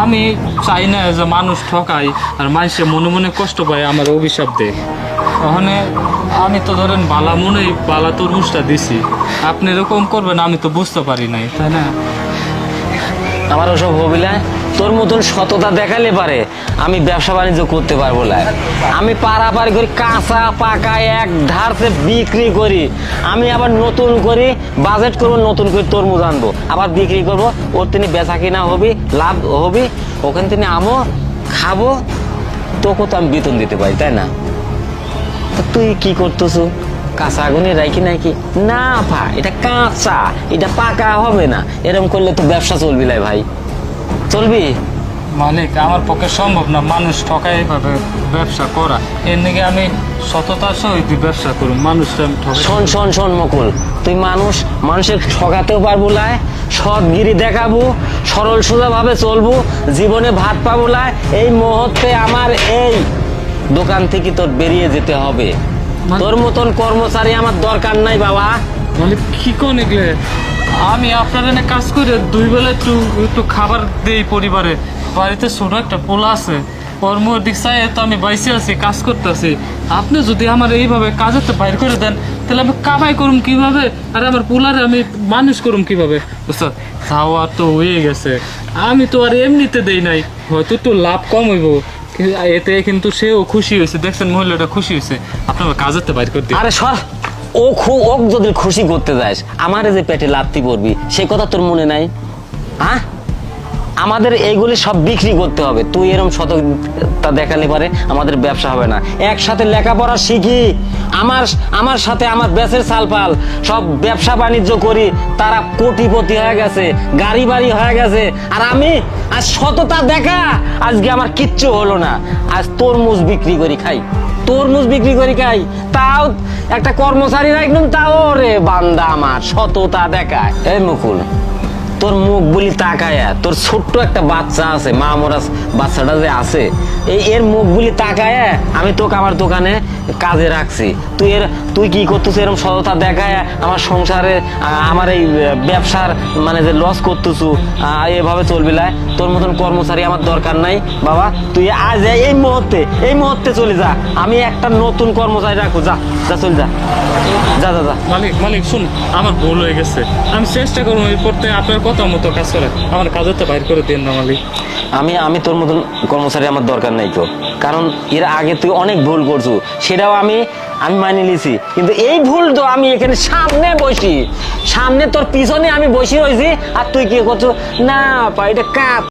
আমি চাই না যে মানুষ ঠকাই আর মানুষে মনে মনে কষ্ট পায় আমার অভিশাপ দেয় ওখানে আমি তো ধরেন বালা মনেই বালা তরমুজটা দিছি। আপনি এরকম করবেন, আমি তো বুঝতে পারি নাই, তাই না? আমার ওসব হবিলা তোর মতন সততা দেখালে পারে, আমি ব্যবসা বাণিজ্য করতে পারব না। আমি পারাপারি করি কাঁচা, পাকা এক ধারতে বিক্রি করি। আমি আবার নতুন করি বাজেট করব, নতুন করে তরমুজ আনব। আবার বিক্রি করব, ওর তিনি বেচা কিনা হবি, লাভ হবি, ওখান থেকে আমো খাব তোকে তো আমি বেতন দিতে পারি, তাই না? তুই কি করতেছো? কাঁচা আগুনে রাখি নাকি না ভাই এটা কাঁচা এটা পাকা হবে না। এরকম করলে তো ব্যবসা চলবি লাই ভাই। চলবি? মালিক আমার পক্ষে সম্ভব না মানুষ ঠকাই এভাবে ব্যবসা করা। এর নাকি আমি সততার সহিত ব্যবসা করুন মানুষ শোন শোন শোন মকুল তুই মানুষ মানুষের ঠকাতেও পারব লাই সৎগিরি দেখাবো সরল সোজা ভাবে চলবো জীবনে ভাত পাবো লাই এই মুহূর্তে আমার এই দোকান থেকে তোর বেরিয়ে যেতে হবে। তোর মতন কর্মচারী আমার দরকার নাই বাবা। মানে কি কোন এগুলো? আমি আপনার এনে কাজ করে দুই বেলা একটু একটু খাবার দেই পরিবারে। বাড়িতে ছোট একটা পোলা আছে কর্ম চাই তো আমি বাইসে আছি কাজ করতেছি। আপনি যদি আমার এইভাবে কাজেতে বাইর করে দেন তাহলে আমি কামাই করুম কীভাবে? আর আমার পোলারে আমি মানুষ করুম কীভাবে? বুঝছ? খাওয়া তো হয়ে গেছে। আমি তো আর এমনিতে দেই নাই হয়তো একটু লাভ কম হইব। এতে কিন্তু সেও খুশি হয়েছে। দেখছেন মহিলাটা খুশি হয়েছে। আপনার কাজের বাইর করে দিই আরে সর। ও খুব ওক যদি খুশি করতে যাস, আমার যে পেটে লাত্তি পড়বি সে কথা তোর মনে নাই? হ্যাঁ? আমাদের এইগুলি সব বিক্রি করতে হবে। তুই এরকম সততা দেখালে পারে আমাদের ব্যবসা হবে না। একসাথে লেখাপড়া শিখি। আমার আমার সাথে আমার বেসের সালপাল। সব ব্যবসা বাণিজ্য করি। তারা কোটিপতি হয়ে গেছে, গাড়ি বাড়ি হয়ে গেছে। আর আমি আজ সততা দেখা, আজকে আমার কিচ্ছু হলো না। আজ তরমুজ বিক্রি করি খাই। তরমুজ বিক্রি করি খাই। তাও একটা কর্মচারী রাখলাম, তাও রে বান্দা আমার, সততা দেখায়। এই মুকুল। তোর মুখ বলি তাকায়, তোর ছোট্ট একটা বাচ্চা আছে, মা মরা বাচ্চাটা যে আছে, এই এর মুখ বলি তাকায় আমি তোকে আমার দোকানে কাজে রাখছি। তুই এর, তুই কি করতেছ এরকম সততা দেখায় আমার সংসারে আমার এই ব্যবসার মানে যে লস করতেছু এভাবে চলবি লাই? তোর মতন কর্মচারী আমার দরকার নাই। বাবা, তুই আজ এই মুহূর্তে এই মুহূর্তে চলে যা। আমি একটা নতুন কর্মচারী রাখো যা যা চল যা। যা যা মালিক মালিক শুন আমার ভুল হয়ে গেছে। আমি চেষ্টা করব এরপর আপনার কথা মতো কাজ করে আমার কাজে তো বাইর করে দিন না মালিক। আমি আমি তোর মতন কর্মচারী আমার দরকার নাই তো। কারণ এর আগে তুই অনেক ভুল করছু। সেটাও আমি আমি মানিয়ে নিছি। কিন্তু এই ভুল তো আমি এখানে সামনে বসি। সামনে তোর পিছনে আমি বসে রয়েছি। আর তুই কি করছ? না পা এটা কাপ।